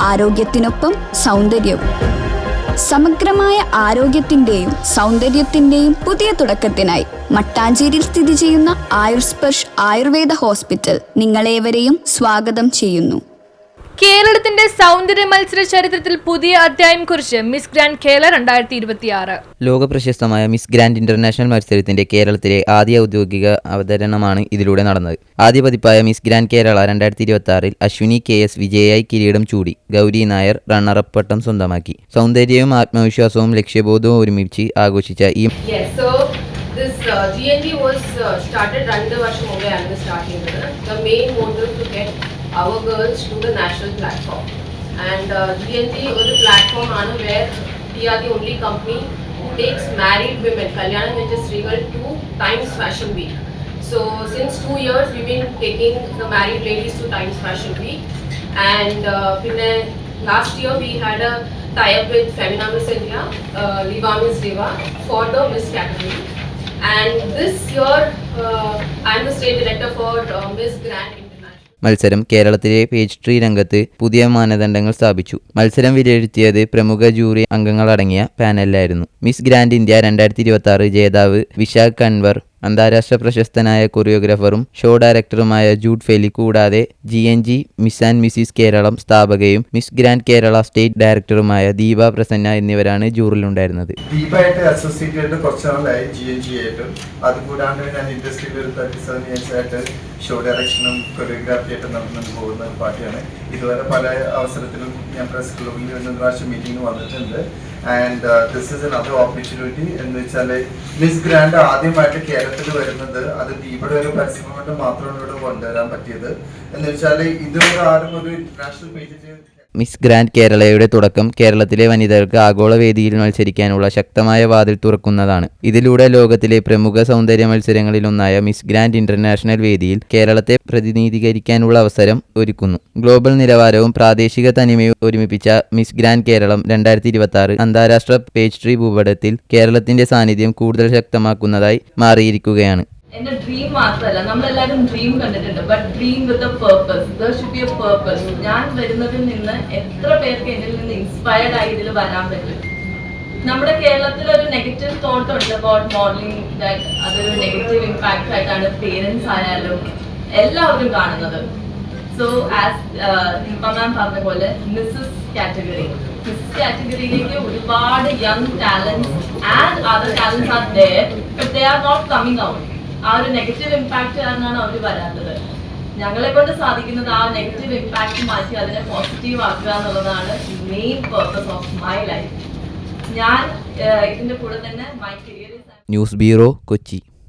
ആരോഗ്യത്തിനൊപ്പം സൗന്ദര്യവും. സമഗ്രമായ ആരോഗ്യത്തിന്റെയും സൗന്ദര്യത്തിന്റെയും പുതിയ തുടക്കത്തിനായി മട്ടാഞ്ചേരിയിൽ സ്ഥിതി ചെയ്യുന്ന ആയുർസ്പർഷ് ആയുർവേദ ഹോസ്പിറ്റൽ നിങ്ങളേവരെയും സ്വാഗതം ചെയ്യുന്നു. കേരളത്തിന്റെ സൗന്ദര്യ മത്സര ചരിത്രത്തിൽ പുതിയ അധ്യായം കുറിച്ച് മിസ് ഗ്രാൻഡ് കേരള രണ്ടായിരത്തി ഇരുപത്തിയാറ് ലോക പ്രശസ്തമായ മിസ് ഗ്രാൻഡ് ഇന്റർനാഷണൽ മത്സരത്തിന്റെ കേരളത്തിലെ ആദ്യ ഔദ്യോഗിക അവതരണമാണ് ഇതിലൂടെ നടന്നത്. ആദ്യ പതിപ്പായ മിസ് ഗ്രാൻഡ് കേരള രണ്ടായിരത്തി ഇരുപത്തി ആറിൽ അശ്വിനി കെ എസ് വിജയായി കിരീടം ചൂടി. ഗൗരി നായർ റണ്ണറപ്പ് പട്ടം സ്വന്തമാക്കി. സൗന്ദര്യവും ആത്മവിശ്വാസവും ലക്ഷ്യബോധവും ഒരുമിച്ച് ആഘോഷിച്ച ഈ Yes, so this uh, GNG was uh, started രണ്ട് വർഷം മുമ്പേ ആണ് സ്റ്റാർട്ട് ചെയ്തത്. The main motive to get our girls to the national platform. And uh, or is a platform where we are the only company who takes married women, Kalyan Kalyanam Regal, to Times Fashion Week. So since two years, we've been taking the married ladies to Times Fashion Week. And uh, last year, we had a tie-up with Femina Miss India, uh, Liva Miss Deva for the Miss category. And this year, uh, I'm the state director for uh, Miss Grand മത്സരം കേരളത്തിലെ page tree രംഗത്ത് പുതിയ മാനദണ്ഡങ്ങൾ സ്ഥാപിച്ചു. മത്സരം വിലയിരുത്തിയത് പ്രമുഖ jury അംഗങ്ങളടങ്ങിയ പാനലിലായിരുന്നു. മിസ് ഗ്രാൻഡ് ഇന്ത്യ രണ്ടായിരത്തി ഇരുപത്തി ആറ് ജേതാവ് വിശാഖ് കൻവർ അന്താരാഷ്ട്ര പ്രശസ്തനായ കൊറിയോഗ്രാഫറും ഷോ ഡയറക്ടറുമായ ജൂഡ് ഫെലി കൂടാതെ G N G Miss and Mrs Keralam സ്ഥാപകയും miss grand Kerala state ഡയറക്ടറുമായ ദീപ പ്രസന്ന എന്നിവരാണ് ജൂറിലുണ്ടായിരുന്നത്. ഉണ്ടായിരുന്നത് ഷോ ഡയറക്ഷനും കൊറിയോഗ്രാഫി ആയിട്ട് നടന്നു പോകുന്ന ഒരു പാർട്ടിയാണ് ഇതുവരെ പല അവസരത്തിലും ഞാൻ പ്രസ് ക്ലബിൽ രണ്ട് പ്രാവശ്യം മീറ്റിംഗ് വന്നിട്ടുണ്ട്. And this is another opportunity എന്ന് വെച്ചാൽ മിസ് ഗ്രാൻഡ് ആദ്യമായിട്ട് കേരളത്തിൽ വരുന്നത് അത് ഇവിടെ ഒരു പരസ്യം കൊണ്ട് മാത്രമാണ് ഇവിടെ കൊണ്ടുവരാൻ പറ്റിയത്. എന്ന് വെച്ചാൽ ഇതുവരെ ആരും ഒരു ഇന്റർനാഷണൽ പേജ് മിസ് ഗ്രാൻഡ് കേരളയുടെ തുടക്കം കേരളത്തിലെ വനിതകൾക്ക് ആഗോള വേദിയിൽ മത്സരിക്കാനുള്ള ശക്തമായ വാതിൽ തുറക്കുന്നതാണ്. ഇതിലൂടെ ലോകത്തിലെ പ്രമുഖ സൗന്ദര്യ മത്സരങ്ങളിലൊന്നായ മിസ് ഗ്രാൻഡ് ഇന്റർനാഷണൽ വേദിയിൽ കേരളത്തെ പ്രതിനിധീകരിക്കാനുള്ള അവസരം ഒരുക്കുന്നു. ഗ്ലോബൽ നിലവാരവും പ്രാദേശിക തനിമയും ഒരുമിപ്പിച്ച മിസ് ഗ്രാൻഡ് കേരളം രണ്ടായിരത്തി ഇരുപത്തി ആറ് അന്താരാഷ്ട്ര പേസ്ട്രി ഭൂപടത്തിൽ കേരളത്തിന്റെ സാന്നിധ്യം കൂടുതൽ ശക്തമാക്കുന്നതായി മാറിയിരിക്കുകയാണ്. എന്റെ ഡ്രീം മാത്രമല്ല നമ്മളെല്ലാവരും ഡ്രീം കണ്ടിട്ടുണ്ട്. But dream with a purpose there should be a purpose ഞാൻ വരുന്നതിൽ നിന്ന് എത്ര പേർക്ക് എന്നിൽ നിന്ന് ഇൻസ്പയർഡ് ആയി ഇതിൽ വരാൻ പറ്റും? നമ്മുടെ കേരളത്തിൽ ഒരു നെഗറ്റീവ് തോട്ട് ഉണ്ട് അബൌട്ട് മോഡലിംഗ് അതൊരു നെഗറ്റീവ് ഇമ്പാക്റ്റ് ആയിട്ടാണ് പേരൻസ് ആയാലും എല്ലാവരും കാണുന്നത്. സോ ആസ് ദീപ മാം പറഞ്ഞ പോലെ മിസ്സസ് കാറ്റഗറി മിസ്സസ് കാറ്റഗറിയിലേക്ക് ഒരുപാട് young talents and other talents are there they are not coming out ആ ഒരു നെഗറ്റീവ് ഇമ്പാക്റ്റ് കാരണമാണ് അവർ വരാത്തത്. ഞങ്ങളെ കൊണ്ട് സാധിക്കുന്നത് ആ നെഗറ്റീവ് ഇമ്പാക്റ്റ് മാറ്റി അതിനെ പോസിറ്റീവ് ആക്കുക എന്നുള്ളതാണ് main purpose of my life ഞാൻ ഇതിന്റെ കൂടെ തന്നെ my career news bureau Kochi.